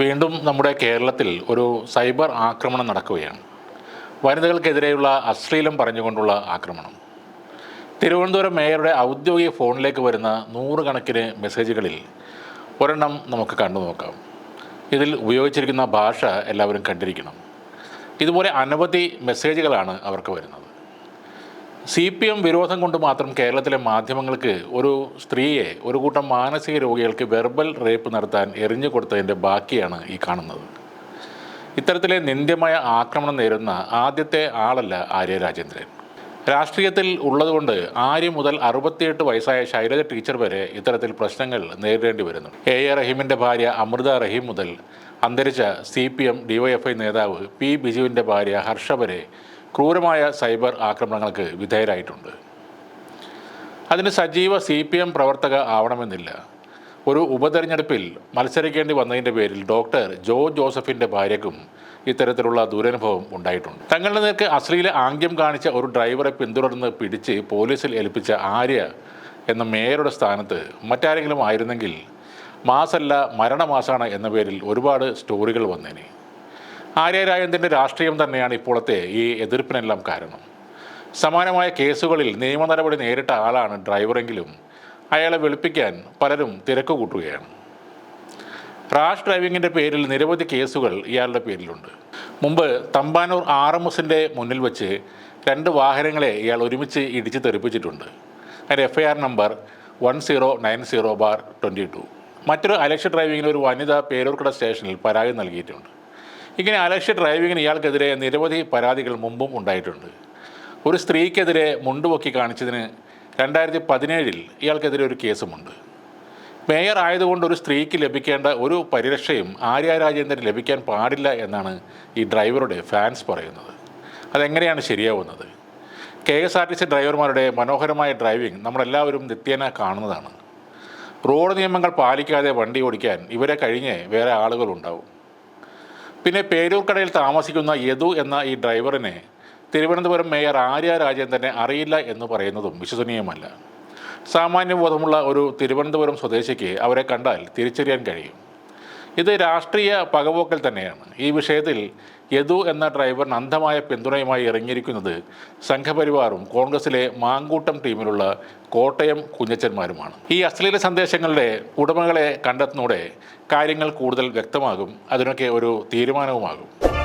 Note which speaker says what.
Speaker 1: വീണ്ടും നമ്മുടെ കേരളത്തിൽ ഒരു സൈബർ ആക്രമണം നടക്കുകയാണ്. വനിതകൾക്കെതിരെയുള്ള അശ്ലീലം പറഞ്ഞുകൊണ്ടുള്ള ആക്രമണം. തിരുവനന്തപുരം മേയറുടെ ഔദ്യോഗിക ഫോണിലേക്ക് വരുന്ന നൂറുകണക്കിന് മെസ്സേജുകളിൽ ഒരെണ്ണം നമുക്ക് കണ്ടു നോക്കാം. ഇതിൽ ഉപയോഗിച്ചിരിക്കുന്ന ഭാഷ എല്ലാവരും കണ്ടിരിക്കണം. ഇതുപോലെ അനവധി മെസ്സേജുകളാണ് അവർക്ക് വരുന്നത്. സി പി എം വിരോധം കൊണ്ട് മാത്രം കേരളത്തിലെ മാധ്യമങ്ങൾക്ക് ഒരു സ്ത്രീയെ ഒരു കൂട്ടം മാനസിക രോഗികൾക്ക് വെർബൽ റേപ്പ് നടത്താൻ എറിഞ്ഞു കൊടുത്തതിന്റെ ബാക്കിയാണ് ഈ കാണുന്നത്. ഇത്തരത്തിലെ നിന്ദ്യമായ ആക്രമണം നേരുന്ന ആദ്യത്തെ ആളല്ല ആര്യ രാജേന്ദ്രൻ. രാഷ്ട്രീയത്തിൽ ഉള്ളതുകൊണ്ട് ആര്യ മുതൽ അറുപത്തിയെട്ട് വയസ്സായ ശൈലജ ടീച്ചർ വരെ ഇത്തരത്തിൽ പ്രശ്നങ്ങൾ നേരിടേണ്ടി വരുന്നു. എ എ റഹീമിന്റെ ഭാര്യ അമൃത റഹീം മുതൽ അന്തരിച്ച സി പി എം ഡിവൈഎഫ്ഐ നേതാവ് പി ബിജുവിന്റെ ഭാര്യ ഹർഷ വരെ ക്രൂരമായ സൈബർ ആക്രമണങ്ങൾക്ക് വിധേയരായിട്ടുണ്ട്. അതിന് സജീവ സി പി എം പ്രവർത്തക ആവണമെന്നില്ല. ഒരു ഉപതെരഞ്ഞെടുപ്പിൽ മത്സരിക്കേണ്ടി വന്നതിന്റെ പേരിൽ ഡോക്ടർ ജോ ജോസഫിന്റെ ഭാര്യയ്ക്കും ഇത്തരത്തിലുള്ള ദുരനുഭവം ഉണ്ടായിട്ടുണ്ട്. തങ്ങളുടെ നേർക്ക് അശ്ലീല ആംഗ്യം കാണിച്ച ഒരു ഡ്രൈവറെ പിന്തുടർന്ന് പിടിച്ച് പോലീസിൽ ഏൽപ്പിച്ച ആര്യ എന്ന മേയറുടെ സ്ഥാനത്ത് മറ്റാരെങ്കിലും ആയിരുന്നെങ്കിൽ മാസല്ല മരണമാസാണ് എന്ന പേരിൽ ഒരുപാട് സ്റ്റോറികൾ വന്നേനെ. ആര്യ രാജേന്ദ്രന്റെ രാഷ്ട്രീയം തന്നെയാണ് ഇപ്പോഴത്തെ ഈ എതിർപ്പിനെല്ലാം കാരണം. സമാനമായ കേസുകളിൽ നിയമ നടപടി നേരിട്ട ആളാണ് ഡ്രൈവറെങ്കിലും അയാളെ വെളുപ്പിക്കാൻ പലരും തിരക്ക് കൂട്ടുകയാണ്. റാഷ് ഡ്രൈവിങ്ങിന്റെ പേരിൽ നിരവധി കേസുകൾ ഇയാളുടെ പേരിലുണ്ട്. മുമ്പ് തമ്പാനൂർ ആർ എം എസിന്റെ മുന്നിൽ വെച്ച് രണ്ട് വാഹനങ്ങളെ ഇയാൾ ഒരുമിച്ച് ഇടിച്ച് തെറിപ്പിച്ചിട്ടുണ്ട്. അതിന്റെ F I R number one zero nine zero bar twenty two മറ്റൊരു അലക്ഷ്യ ഡ്രൈവിങ്ങിന് ഒരു വനിത പേരൂർക്കട സ്റ്റേഷനിൽ പരാതി നൽകിയിട്ടുണ്ട്. ഇങ്ങനെ അലക്ഷ്യ ഡ്രൈവിങ്ങിന് ഇയാൾക്കെതിരെ നിരവധി പരാതികൾ മുമ്പും ഉണ്ടായിട്ടുണ്ട്. ഒരു സ്ത്രീക്കെതിരെ മുണ്ടുപൊക്കി കാണിച്ചതിന് രണ്ടായിരത്തി പതിനേഴിൽ ഇയാൾക്കെതിരെ ഒരു കേസുമുണ്ട്. മേയർ ആയതുകൊണ്ട് ഒരു സ്ത്രീക്ക് ലഭിക്കേണ്ട ഒരു പരിരക്ഷയും ആര്യ രാജേന്ദ്രൻ ലഭിക്കാൻ പാടില്ല എന്നാണ് ഈ ഡ്രൈവറുടെ ഫാൻസ് പറയുന്നത്. അതെങ്ങനെയാണ് ശരിയാവുന്നത്? K S R T C ഡ്രൈവർമാരുടെ മനോഹരമായ ഡ്രൈവിംഗ് നമ്മളെല്ലാവരും നിത്യേന കാണുന്നതാണ്. റോഡ് നിയമങ്ങൾ പാലിക്കാതെ വണ്ടി ഓടിക്കാൻ ഇവരെ കഴിഞ്ഞേ വേറെ ആളുകളുണ്ടാവും. പിന്നെ പേരൂർക്കടയിൽ താമസിക്കുന്ന യദു എന്ന ഈ ഡ്രൈവറിനെ തിരുവനന്തപുരം മേയർ ആര്യ രാജേന്ദ്രനെ അറിയില്ല എന്ന് പറയുന്നതും വിശ്വസനീയമല്ല. സാമാന്യബോധമുള്ള ഒരു തിരുവനന്തപുരം സ്വദേശിക്ക് അവരെ കണ്ടാൽ തിരിച്ചറിയാൻ കഴിയും. ഇത് രാഷ്ട്രീയ പകപോക്കൽ തന്നെയാണ്. ഈ വിഷയത്തിൽ യദു എന്ന ഡ്രൈവറിന് അന്ധമായ പിന്തുണയുമായി ഇറങ്ങിയിരിക്കുന്നത് സംഘപരിവാറും കോൺഗ്രസിലെ മാങ്കൂട്ടം ടീമിലുള്ള കോട്ടയം കുഞ്ഞച്ചന്മാരുമാണ്. ഈ അശ്ലീല സന്ദേശങ്ങളുടെ ഉടമകളെ കണ്ടെത്തുന്നതോടെ കാര്യങ്ങൾ കൂടുതൽ വ്യക്തമാകും. അതിനൊക്കെ ഒരു തീരുമാനവുമാകും.